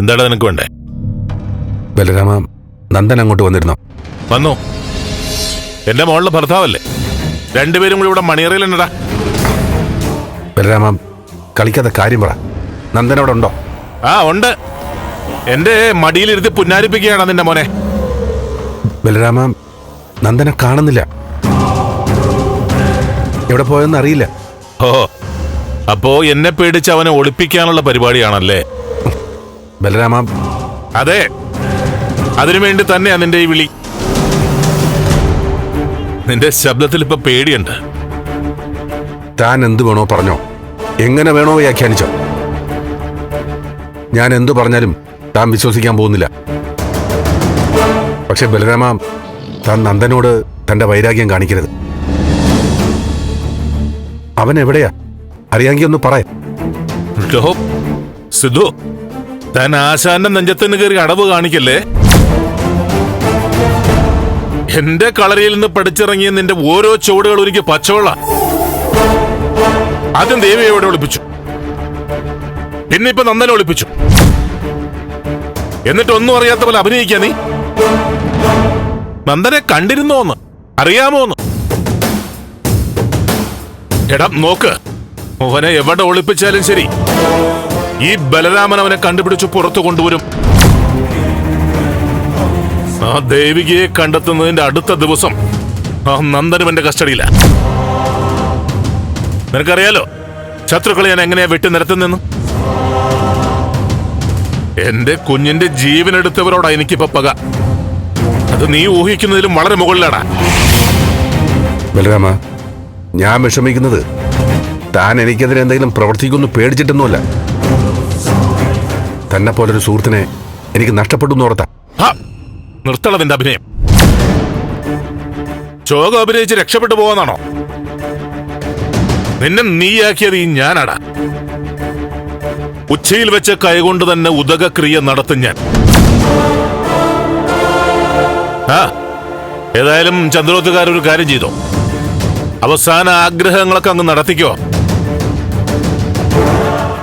എന്താടാ നിനക്ക് വേണ്ടേ? ബലരാമ നന്ദൻ അങ്ങോട്ട് വന്നിരുന്നോ. വന്നു? എന്റെ മോളുടെ ഭർത്താവല്ലേ? രണ്ടുപേരും കൂടി ഇവിടെ മണിയറയിൽ എന്നടാ. ബലരാമ കളിക്കാത്ത കാര്യം പറ. നന്ദൻ അവിടെ ഉണ്ടോ? ആ ഉണ്ട്. എന്റെ മടിയിലിരുത്തി പുന്നാരിപ്പിക്കുകയാണ് നിന്റെ മോനെ. ബലരാമ നന്ദനെ കാണുന്നില്ല. എവിടെ പോയെന്ന് അറിയില്ല. ഓ അപ്പോ എന്നെ പേടിച്ച് അവനെ ഒളിപ്പിക്കാനുള്ള പരിപാടിയാണല്ലേ? ബലരാമ. അതെ. അതിനുവേണ്ടി തന്നെയാ നിന്റെ ഈ വിളി. നിന്റെ ശബ്ദത്തിൽ ഇപ്പൊ പേടിയുണ്ട്. താൻ എന്തു വേണോ പറഞ്ഞോ. എങ്ങനെ വേണോ വ്യാഖ്യാനിച്ചോ. ഞാൻ എന്തു പറഞ്ഞാലും താൻ വിശ്വസിക്കാൻ പോകുന്നില്ല. പക്ഷെ ബലരാമ താൻ നന്ദനോട് തന്റെ വൈരാഗ്യം കാണിക്കരുത്. അവൻ എവിടെയാ? അറിയാമെങ്കിൽ ഒന്ന് പറയാം സിദ്ധു. താൻ ആശാന്റെ നെഞ്ചത്തിന് കയറി അടവ് കാണിക്കല്ലേ? എന്റെ കളരിയിൽ നിന്ന് പഠിച്ചിറങ്ങിയ നിന്റെ ഓരോ ചുവടുകൾ ഒരിക്കൽ പച്ചവെള്ള. ആദ്യം ദേവി എവിടെ ഒളിപ്പിച്ചു. പിന്നെ ഇപ്പൊ നന്ദനെ ഒളിപ്പിച്ചു. എന്നിട്ട് ഒന്നും അറിയാത്ത പോലെ അഭിനയിക്കാ നീ. നന്ദനെ കണ്ടിരുന്നോന്ന് അറിയാമോന്ന്. എടാ നോക്ക്. മോഹനെ എവിടെ ഒളിപ്പിച്ചാലും ശരി. ഈ ബലരാമൻ അവനെ കണ്ടുപിടിച്ച് പുറത്തു കൊണ്ടുവരും. ആ ദേവികയെ കണ്ടെത്തുന്നതിന്റെ അടുത്ത ദിവസം ആ നന്ദനും എന്റെ കസ്റ്റഡിയില. നിനക്കറിയാലോ ശത്രുക്കളെ ഞാൻ എങ്ങനെയാ വെട്ടി നിരത്തുന്നെന്ന് എന്റെ കുഞ്ഞിന്റെ ജീവനെടുത്തവരോടാ എനിക്കിപ്പോ പക. അത് നീ ഊഹിക്കുന്നതിലും വളരെ മുകളിലാടാ. ബലരാമ ഞാൻ വിഷമിക്കുന്നത് താൻ എനിക്കെതിരെ എന്തെങ്കിലും പ്രവർത്തിക്കുന്നു പേടിച്ചിട്ടൊന്നുമല്ല. തന്നെ പോലൊരു സുഹൃത്തിനെ എനിക്ക് നഷ്ടപ്പെട്ടു എന്ന് ഓർത്താ ഹാ, നിർത്തണ നിന്റെ അഭിനയം. ചോക അഭിനയിച്ച് രക്ഷപ്പെട്ടു പോവാന്നാണോ? നിന്നെ നീയാക്കിയത് ഈ ഞാനാടാ. ഉച്ചയിൽ വെച്ച കൈകൊണ്ട് തന്നെ ഉദകക്രിയ നടത്തും ഞാൻ. ആ ഏതായാലും ചന്ദ്രോത്തുകാർ ഒരു കാര്യം ചെയ്തോ. അവസാന ആഗ്രഹങ്ങളൊക്കെ അങ്ങ് നടത്തിക്കോ.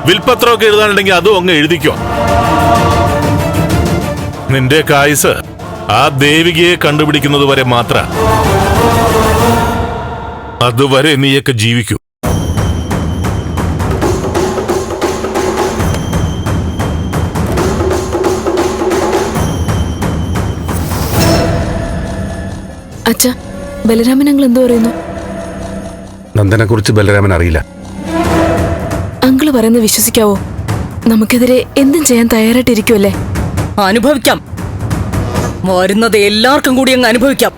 വിൽപത്രമൊക്കെ എഴുതാനുണ്ടെങ്കിൽ അതും അങ്ങ് എഴുതിക്കോ. നിന്റെ കായസ് ആ ദേവികയെ കണ്ടുപിടിക്കുന്നത് വരെ മാത്ര. അതുവരെ നീയൊക്കെ ജീവിക്കൂ. അച്ഛ ബലരാമൻ ഞങ്ങൾ എന്തോ പറയുന്നു? നന്ദനെ കുറിച്ച് ബലരാമൻ അറിയില്ല. അങ്കിൾ പറയുന്നത് വിശ്വസിക്കാവോ? നമുക്കെതിരെ എന്തും ചെയ്യാൻ തയ്യാറായിട്ടിരിക്കുമല്ലേ അനുഭവിക്കാം. വരുന്നത് എല്ലാവർക്കും കൂടി അങ്ങ് അനുഭവിക്കാം.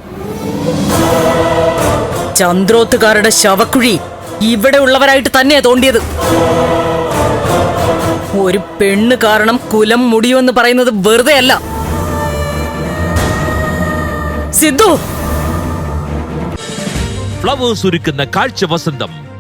ചന്ദ്രോത്തുകാരുടെ ശവക്കുഴി ഇവിടെ ഉള്ളവരായിട്ട് തന്നെയാ തോണ്ടിയത്. ഒരു പെണ്ണ് കാരണം കുലം മുടിയുമെന്ന് പറയുന്നത് വെറുതെ അല്ല. സിദ്ധു! ഫ്ലവേഴ്സ് ഒരുക്കുന്ന കാഴ്ച വസന്തം.